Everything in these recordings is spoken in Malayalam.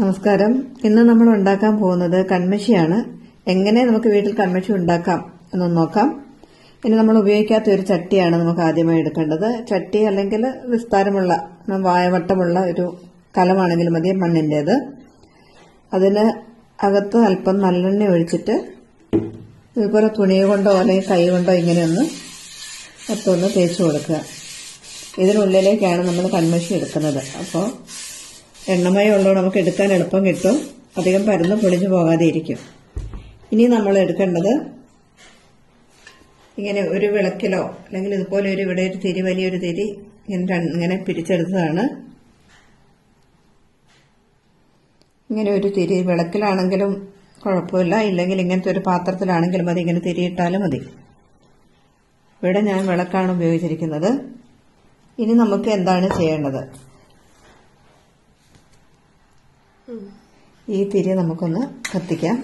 നമസ്കാരം. ഇന്ന് നമ്മൾ ഉണ്ടാക്കാൻ പോകുന്നത് കൺമഷിയാണ് എങ്ങനെ നമുക്ക് വീട്ടിൽ കൺമഷി ഉണ്ടാക്കാം എന്നൊന്ന് നോക്കാം. ഇനി നമ്മൾ ഉപയോഗിക്കാത്ത ഒരു ചട്ടിയാണ് നമുക്ക് ആദ്യമായി എടുക്കേണ്ടത്. ചട്ടി അല്ലെങ്കിൽ വിസ്താരമുള്ള വായവട്ടമുള്ള ഒരു കലമാണെങ്കിലും മതി മണ്ണിന്റേത്. അതിന് അകത്ത് അല്പം നല്ലെണ്ണ ഒഴിച്ചിട്ട് ഇതുപോലെ തുണി കൊണ്ടോ അല്ലെങ്കിൽ കൈ കൊണ്ടോ ഇങ്ങനെയൊന്ന് മൊത്തമൊന്ന് തേച്ച് കൊടുക്കുക. ഇതിനുള്ളിലേക്കാണ് നമ്മൾ കൺമഷി എടുക്കുന്നത്. അപ്പോൾ എണ്ണമയം ഉള്ളതുകൊണ്ട് നമുക്ക് എടുക്കാൻ എളുപ്പം കിട്ടും. അധികം പരന്ന് പൊളിഞ്ഞു പോകാതെ ഇരിക്കും. ഇനി നമ്മൾ എടുക്കേണ്ടത് ഇങ്ങനെ ഒരു വിളക്കിലോ അല്ലെങ്കിൽ ഇതുപോലെ ഒരു ഇവിടെ ഒരു തിരി വലിയൊരു തിരി ഇങ്ങനെ ഇങ്ങനെ പിരിച്ചെടുത്തതാണ്. ഇങ്ങനെ ഒരു തിരി വിളക്കിലാണെങ്കിലും കുഴപ്പമില്ല. ഇല്ലെങ്കിൽ ഇങ്ങനത്തെ ഒരു പാത്രത്തിലാണെങ്കിലും മതി. ഇങ്ങനെ തിരിയിട്ടാലും മതി. ഇവിടെ ഞാൻ വിളക്കാണ് ഉപയോഗിച്ചിരിക്കുന്നത്. ഇനി നമുക്ക് എന്താണ് ചെയ്യേണ്ടത്? ഈ തിരി നമുക്കൊന്ന് കത്തിക്കാം.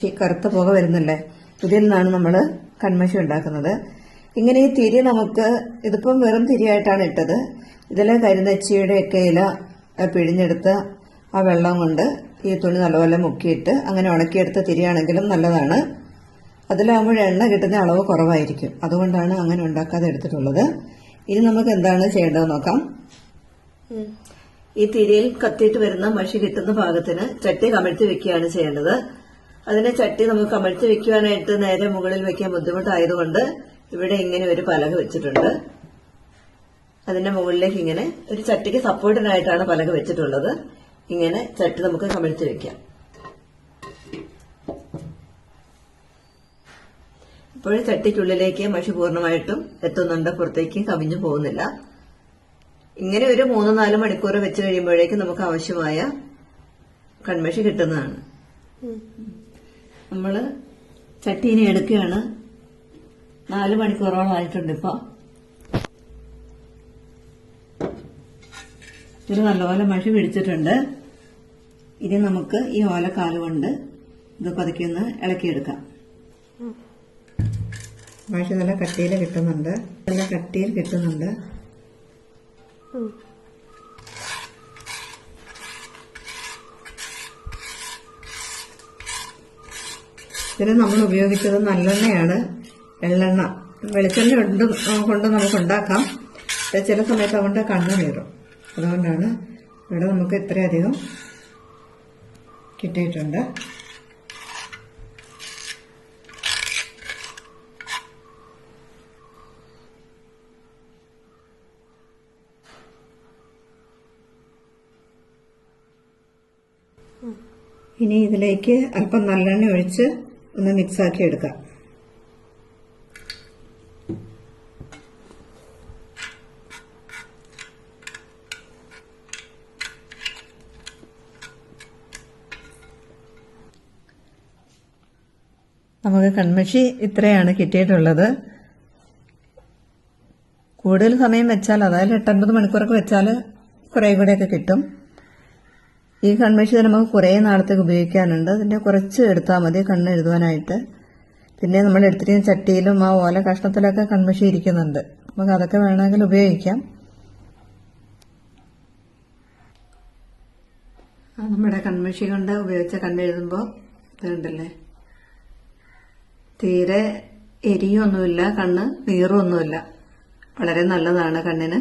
ഈ കറുത്ത പുക വരുന്നില്ലേ? ഇതിൽ നിന്നാണ് നമ്മൾ കൺമശി ഉണ്ടാക്കുന്നത്. ഇങ്ങനെ ഈ തിരി നമുക്ക് ഇതിപ്പം വെറും തിരിയായിട്ടാണ് ഇട്ടത്. ഇതിലെ കരിനച്ചിയുടെ ഒക്കെ ഇല പിഴിഞ്ഞെടുത്ത് ആ വെള്ളം കൊണ്ട് ഈ തുണി നല്ലപോലെ മുക്കിയിട്ട് അങ്ങനെ ഉണക്കിയെടുത്ത തിരിയാണെങ്കിലും നല്ലതാണ്. അതിലാകുമ്പോൾ എണ്ണ കിട്ടുന്ന അളവ് കുറവായിരിക്കും. അതുകൊണ്ടാണ് അങ്ങനെ ഉണ്ടാക്കാതെ എടുത്തിട്ടുള്ളത്. ഇനി നമുക്ക് എന്താണ് ചെയ്യേണ്ടത് നോക്കാം. ഈ തിരിയിൽ കത്തിയിട്ട് വരുന്ന മഷി കിട്ടുന്ന ഭാഗത്തിന് ചട്ടി കമഴ്ത്തി വെക്കുകയാണ് ചെയ്യേണ്ടത്. അതിനെ ചട്ടി നമുക്ക് കമഴ്ത്തി വെക്കുവാനായിട്ട് നേരെ മുകളിൽ വെക്കാൻ ബുദ്ധിമുട്ടായതുകൊണ്ട് ഇവിടെ ഇങ്ങനെ ഒരു പലക വെച്ചിട്ടുണ്ട്. അതിന്റെ മുകളിലേക്ക് ഇങ്ങനെ ഒരു ചട്ടിക്ക് സപ്പോർട്ടിനായിട്ടാണ് പലക വെച്ചിട്ടുള്ളത്. ഇങ്ങനെ ചട്ടി നമുക്ക് കമഴ്ത്തി വെക്കാം. ഇപ്പോഴും ചട്ടിക്കുള്ളിലേക്ക് മഷി പൂർണമായിട്ടും എത്തുന്നുണ്ട്. പുറത്തേക്ക് കവിഞ്ഞു പോകുന്നില്ല. ഇങ്ങനെ ഒരു മൂന്ന് നാല് മണിക്കൂർ വെച്ച് കഴിയുമ്പോഴേക്കും നമുക്ക് ആവശ്യമായ കൺമഷി കിട്ടുന്നതാണ്. നമ്മൾ ചട്ടീനെ എടുക്കുകയാണ്. നാല് മണിക്കൂറോളം ആയിട്ടുണ്ട് ഇപ്പൊ. ഇത് നല്ലപോലെ മഷി പിടിച്ചിട്ടുണ്ട്. ഇനി നമുക്ക് ഈ ഓലക്കാൽ കൊണ്ട് ഇത് പതുക്കി ഒന്ന് ഇളക്കിയെടുക്കാം. മഷി നല്ല കട്ടിയിൽ കിട്ടുന്നുണ്ട്. നല്ല കട്ടിയിൽ കിട്ടുന്നുണ്ട്. ഇതിന് നമ്മൾ ഉപയോഗിച്ചത് നല്ലെണ്ണയാണ്. എള്ളെണ്ണ. വെളിച്ചെണ്ണ ഉണ്ട് കൊണ്ട് നമുക്ക് ഉണ്ടാക്കാം. ചില സമയത്ത് അതുകൊണ്ട് കണ്ണു കയറും അതുകൊണ്ടാണ് ഇവിടെ നമുക്ക് ഇത്രയധികം കിട്ടിയിട്ടുണ്ട്. ഇനി ഇതിലേക്ക് അല്പം നല്ലെണ്ണ ഒഴിച്ച് ഒന്ന് മിക്സാക്കി എടുക്കാം. നമുക്ക് കൺമഷി ഇത്രയാണ് കിട്ടിയിട്ടുള്ളത്. കൂടുതൽ സമയം വെച്ചാൽ അതായത് എട്ടൊൻപത് മണിക്കൂറൊക്കെ വെച്ചാൽ കുറേ കൂടെയൊക്കെ കിട്ടും. ഈ കൺമഷി നമുക്ക് കുറേ നാളത്തേക്ക് ഉപയോഗിക്കാനുണ്ട്. അതിന്റെ കുറച്ച് എടുത്താൽ മതി കണ്ണ് എഴുതുവാനായിട്ട്. പിന്നെ നമ്മൾ എടുത്തിരിക്കുന്ന ചട്ടിയിലും ആ ഓല കഷ്ണത്തിലൊക്കെ കൺമഷി ഇരിക്കുന്നുണ്ട്. നമുക്ക് അതൊക്കെ വേണമെങ്കിൽ ഉപയോഗിക്കാം. ആ നമ്മുടെ കൺമഷി കൊണ്ട് ഉപയോഗിച്ച കണ്ണെഴുതുമ്പോൾ ഇതുണ്ടല്ലേ തീരെ എരിയൊന്നുമില്ല കണ്ണ് നീറുമൊന്നുമില്ല വളരെ നല്ലതാണ് കണ്ണിന്.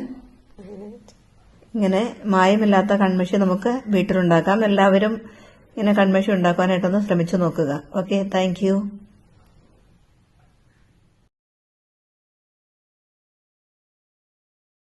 ഇങ്ങനെ മായമില്ലാത്ത കൺമഷി നമുക്ക് വീട്ടിലുണ്ടാക്കാം. എല്ലാവരും ഇങ്ങനെ കൺമഷി ഉണ്ടാക്കാനായിട്ടൊന്ന് ശ്രമിച്ചു നോക്കുക. Okay thank